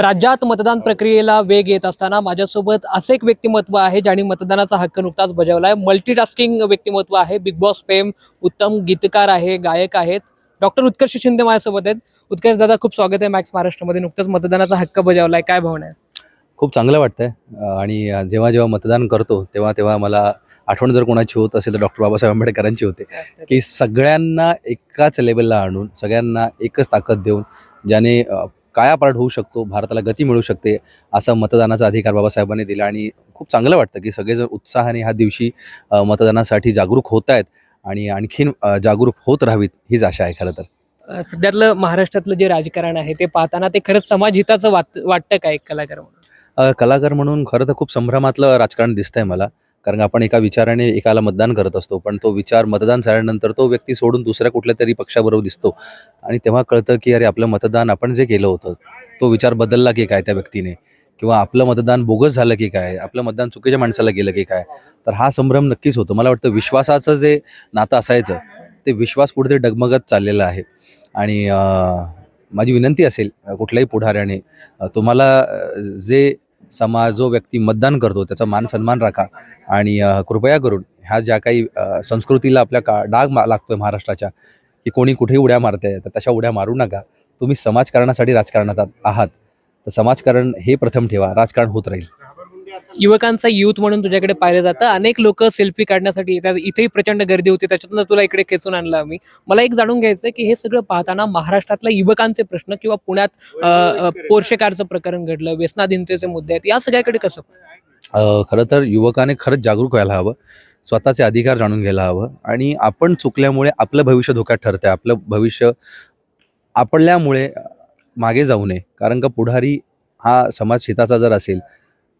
राज्यात मतदान प्रक्रियेला वेग येत असताना माझ्यासोबत असं एक व्यक्तिमत्व आहे ज्याने मतदानाचा हक्क नुकताच बजावला आहे मल्टीटास्किंग व्यक्तिमत्व आहे. बिग बॉस फेम उत्तम गीतकार आहे गायक आहेत. डॉक्टर उत्कर्ष शिंदे माझ्यासोबत आहेत. उत्कर्ष दादा खूप स्वागत आहे मॅक्स महाराष्ट्रामध्ये. नुकताच मतदानाचा हक्क बजावला आहे काय भावना आहे? खूप चांगलं वाटतंय. आणि जेव्हा जेव्हा मतदान करतो तेव्हा तेव्हा मला आठवण जर कोणाची होत असेल तर डॉक्टर बाबासाहेब आंबेडकरांची होते. की सगळ्यांना एकाच लेवलला आणून सगळ्यांना एकच ताकद देऊन ज्याने कायापालट होऊ शकतो भारताला गती मिळू शकते असा मतदानाचा अधिकार बाबासाहेबांनी दिला आणि खूप चांगलं वाटतं की सगळेजण उत्साहाने ह्या दिवशी मतदानासाठी जागरूक होत आहेत आणि आणखीन जागरूक होत राहावीत हीच आशा आहे खरं तर. सध्यातलं महाराष्ट्रातलं जे राजकारण आहे ते पाहताना ते खरंच समाज हिताचं वाट वाटतं का एक कलाकार म्हणून? कलाकार म्हणून खरं तर खूप संभ्रमातलं राजकारण दिसतंय मला. कारण आपण एका विचाराने एकाला मतदान करत असतो पण तो विचार मतदान झाल्यानंतर तो व्यक्ती सोडून दुसऱ्या कुठल्या तरी पक्षाबरोबर दिसतो. आणि तेव्हा कळतं की अरे आपलं मतदान आपण जे केलं होतं तो विचार बदलला की काय त्या व्यक्तीने? किंवा आपलं मतदान बोगस झालं की काय? आपलं मतदान चुकीच्या माणसाला गेलं की काय? तर हा संभ्रम नक्कीच होतो. मला वाटतं विश्वासाचं जे नातं असायचं ते विश्वास कुठेतरी डगमगत चाललेलं आहे. आणि माझी विनंती असेल कुठल्याही पुढाऱ्याने तुम्हाला जे समाज जो व्यक्ती मतदान करतो त्याचा मान सन्मान राखा. आणि कृपया करून ह्या ज्या काही संस्कृतीला आपल्या का डाग मा लागतोय महाराष्ट्राच्या की कोणी कुठेही उड्या मारते तर तशा उड्या मारू नका. तुम्ही समाजकारणासाठी राजकारणात आहात. तर समाजकारण हे प्रथम ठेवा. राजकारण होत राहील. युवकांचा युथ म्हणून तुझ्याकडे पाहिलं जातं. अनेक लोक सेल्फी काढण्यासाठी येतात. इथेही प्रचंड गर्दी होती. त्याच्यातनं तुला इकडे खेचून आणलं आम्ही. मला एक जाणून घ्यायचं की हे सगळं पाहताना महाराष्ट्रातल्या युवकांचे प्रश्न किंवा पुण्यात पोर्शेकारचं प्रकरण घडलं व्यसनाधीनतेचे मुद्दे आहेत या सगळ्याकडे कसं खरं तर युवकाने खरंच जागरूक व्हायला हवं. स्वतःचे अधिकार जाणून घ्यायला हवं. आणि आपण चुकल्यामुळे आपलं भविष्य धोक्यात ठरतं आपलं भविष्य आपल्यामुळे मागे जाऊ नये. कारण का पुढारी हा समाज हिताचा जर असेल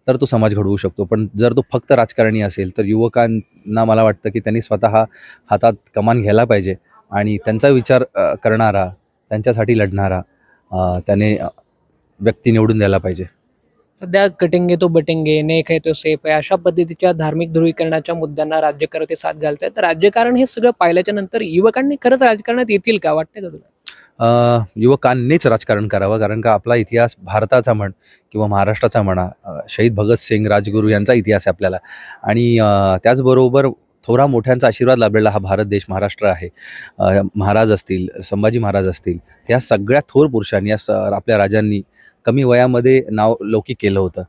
तर तो समाज घडवू शकतो. पण जर तो फक्त राजकारणी असेल तर युवकांना मला वाटतं की त्यांनी स्वतः हातात कमान घ्यायला पाहिजे आणि त्यांचा विचार करणारा त्यांच्यासाठी लढणारा त्याने व्यक्ती निवडून द्यायला पाहिजे. सध्या कटिंगे तो बटिंगे नेक आहे तो सेफ आहे. अशा पद्धतीच्या धार्मिक ध्रुवीकरणाच्या मुद्द्यांना राज्यकर्ते साथ घालत तर राजकारण हे सगळं पाहिल्याच्या नंतर युवकांनी खरंच राजकारणात येतील का? वाटतंय का तुला? युवकांनीच राजकारण करावं कारण का आपला इतिहास भारताचा म्हण किंवा महाराष्ट्राचा म्हणा शहीद भगतसिंग राजगुरू यांचा इतिहास आहे आपल्याला. आणि त्याचबरोबर थोरा मोठ्यांचा आशीर्वाद लाभलेला हा भारत देश महाराष्ट्र आहे. महाराज असतील संभाजी महाराज असतील या सगळ्या थोर पुरुषांनी या स आपल्या राजांनी कमी वयामध्ये नाव लौकिक केलं होतं.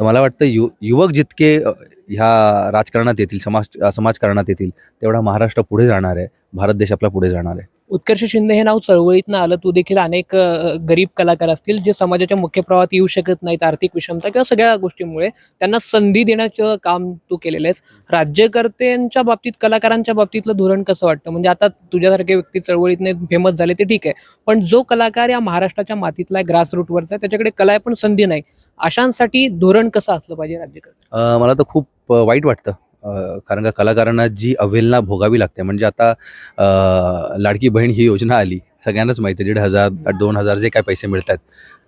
तर मला वाटतं यु युवक जितके ह्या राजकारणात येतील समाज समाजकारणात येतील तेवढा महाराष्ट्र पुढे जाणार आहे भारत देश आपला पुढे जाणार आहे. उत्कर्ष शिंदे हे नाव चळवळीतनं आलं तू देखील अनेक गरीब कलाकार असतील जे समाजाच्या मुख्य प्रवाहात येऊ शकत नाहीत आर्थिक विषमता किंवा सगळ्या गोष्टींमुळे त्यांना संधी देण्याचं काम तू केलेलं आहेस. राज्यकर्त्यांच्या बाबतीत कलाकारांच्या बाबतीतलं धोरण कसं वाटतं? म्हणजे आता तुझ्यासारखे व्यक्ती चळवळीतने फेमस झाले ते ठीक आहे. पण जो कलाकार या महाराष्ट्राच्या मातीतला आहे ग्रासरूटवरचा आहे, त्याच्याकडे कला आहे पण संधी नाही. अशांसाठी धोरण कसं असलं पाहिजे राज्यकर्ते मला तर खूप वाईट वाटतं. कारण का कलाकारांना जी अवहेलना भोगावी लागते म्हणजे आता लाडकी बहीण ही योजना आली सगळ्यांनाच माहिती आहे दीड हजार दोन हजार जे काय पैसे मिळतात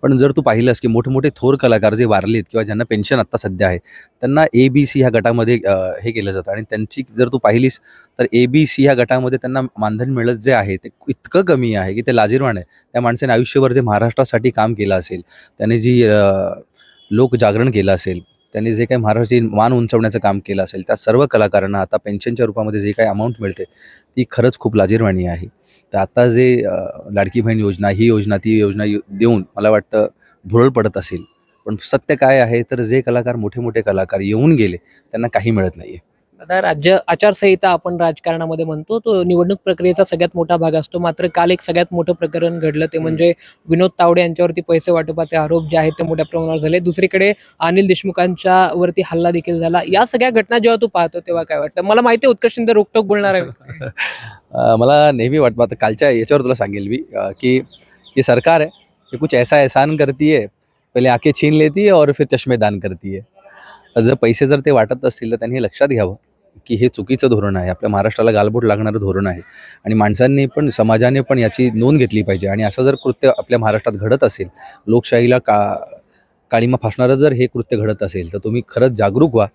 पण जर तू पाहिलंस की मोठे थोर कलाकार जे वारलेत किंवा ज्यांना पेन्शन आत्ता सध्या आहे त्यांना ए बी सी ह्या गटामध्ये हे केलं जातं. आणि त्यांची जर तू पाहिलीस तर ए बी सी ह्या गटामध्ये त्यांना मानधन मिळत जे आहे ते इतकं कमी आहे की ते लाजीरवाण आहे. त्या माणसाने आयुष्यभर जे महाराष्ट्रासाठी काम केलं असेल त्याने जी अ, लोक जागरण केलं असेल त्यांनी जे काही महाराष्ट्राची मान उंचवण्याचं काम केलं असेल त्या सर्व कलाकारांना आता पेन्शनच्या रूपामध्ये जे काही अमाऊंट मिळते ती खरंच खूप लाजीरवाणी आहे. तर आता जे लाडकी बहीण योजना ही योजना ती योजना देऊन मला वाटतं भुरळ पडत असेल. पण सत्य काय आहे? तर जे कलाकार मोठे मोठे कलाकार येऊन गेले त्यांना काही मिळत नाही आहे आता राज्य आचारसंहिता आपण राजकारणामध्ये म्हणतो तो निवडणूक प्रक्रियेचा सगळ्यात मोठा भाग असतो. मात्र काल एक सगळ्यात मोठं प्रकरण घडलं ते म्हणजे विनोद तावडे यांच्यावरती पैसे वाटपाचे आरोप जे आहेत ते मोठ्या प्रमाणावर झाले. दुसरीकडे अनिल देशमुखांच्या वरती हल्ला देखील झाला. या सगळ्या घटना जेव्हा तू पाहतो तेव्हा काय वाटतं? मला माहिती आहे उत्कर्ष शिंदे रोकटोक बोलणार आहे. मला नेहमी वाटतं आता कालच्या याच्यावर तुला सांगेल मी की ये सरकार आहे ये कुछ ऐसा एहसान करती है पहिले आखे छीन लेती है और फिर चष्मे दान करती है जर पैसे जर ते वाटत असतील तर त्यांनी हे लक्षात घ्यावं. की हे चुकीचं धोरण आहे. आपल्या महाराष्ट्राला गालबोट लागणारं धोरण आहे. आणि माणसांनी पण समाजाने पण याची नोंद घेतली पाहिजे. आणि असं जर कृत्य आपल्या महाराष्ट्रात घडत असेल लोकशाहीला का काळीमा फासणारं जर हे कृत्य घडत असेल तर तुम्ही खरंच जागरूक व्हा.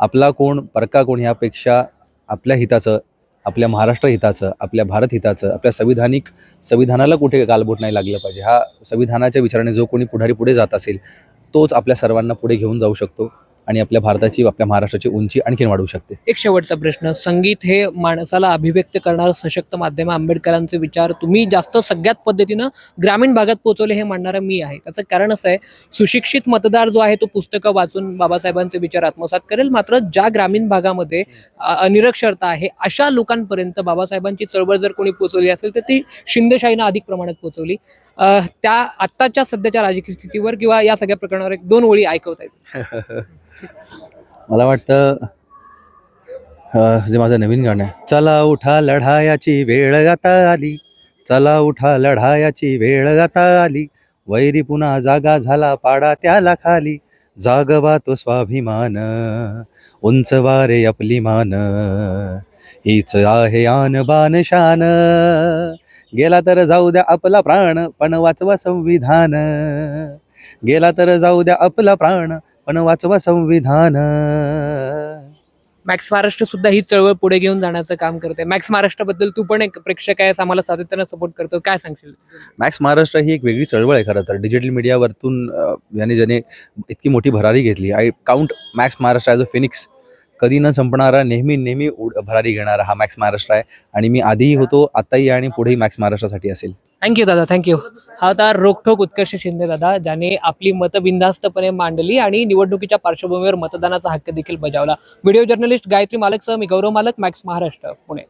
आपला कोण परका कोण ह्यापेक्षा आपल्या हिताचं आपल्या महाराष्ट्र हिताचं आपल्या भारत हिताचं आपल्या संविधानिक संविधानाला कुठे गालबोट नाही लागलं पाहिजे. हा संविधानाच्या विचाराने जो कोणी पुढारी पुढे जात असेल तोच आपल्या सर्वांना पुढे घेऊन जाऊ शकतो. आणि आपल्या भारताची आपल्या महाराष्ट्राची उंची आणखीन वाढवू शकते. एक शेवटचा प्रश्न संगीत हे माणसाला अभिव्यक्त करणारं सशक्त माध्यम आंबेडकरांचे विचार तुम्ही जास्त सगळ्यात पद्धतीनं ग्रामीण भागात पोहोचवले हे मांडणारा मी आहे. त्याचं कारण असं आहे सुशिक्षित मतदार जो आहे तो पुस्तकं वाचून बाबासाहेबांचे विचार आत्मसात करेल. मात्र ज्या ग्रामीण भागामध्ये अनिरक्षरता आहे अशा लोकांपर्यंत बाबासाहेबांची चळवळ जर कोणी पोहोचवली असेल तर ती शिंदेशाहीनं अधिक प्रमाणात पोहोचवली. त्या आत्ताच्या सध्याच्या राजकीय स्थितीवर किंवा या सगळ्या प्रकरणावर एक दोन ओळी ऐकवत आहेत मला वाटतं जे माझं नवीन गाणं आहे चला उठा लढायाची वेळ गाता आली चला उठा लढायाची वेळ गाता आली वैरी पुन्हा जागा झाला पाडा त्याला खाली जागवा तो स्वाभिमान उंच वारे आपली मान हीच आहे आन बान शान. गेला तर जाऊ द्या आपला प्राण पण वाचवा संविधान. गेला तर जाऊ द्या आपला प्राण पण वाचवा संविधान. मॅक्स महाराष्ट्र सुद्धा ही चळवळ पुढे घेऊन जाण्याचं काम करते मॅक्स महाराष्ट्राबद्दल तू पण एक प्रेक्षक आहेस आम्हाला सातत्यानं सपोर्ट करतो काय सांगशील? मॅक्स महाराष्ट्र ही एक वेगळी चळवळ आहे खरं तर. डिजिटल मीडियावरतून याने ज्याने इतकी मोठी भरारी घेतली. I count Max Maharashtra as a phoenix कधी न संपणारा नेहमी नेहमी उड भरारी घेणारा हा मॅक्स महाराष्ट्र आहे. आणि मी आधीही होतो आताही आणि पुढेही मॅक्स महाराष्ट्रासाठी असेल. थँक्यू दादा. थँक्यू हा होता रोखोक उत्कर्ष शिंदे दादा ज्याने आपली मतं बिंदास्तपणे मांडली आणि निवडणुकीच्या पार्श्वभूमीवर मतदानाचा हक्क देखील बजावला. व्हिडिओ जर्नलिस्ट गायत्री मालकसह मी गौरव मालक मॅक्स महाराष्ट्र पुणे.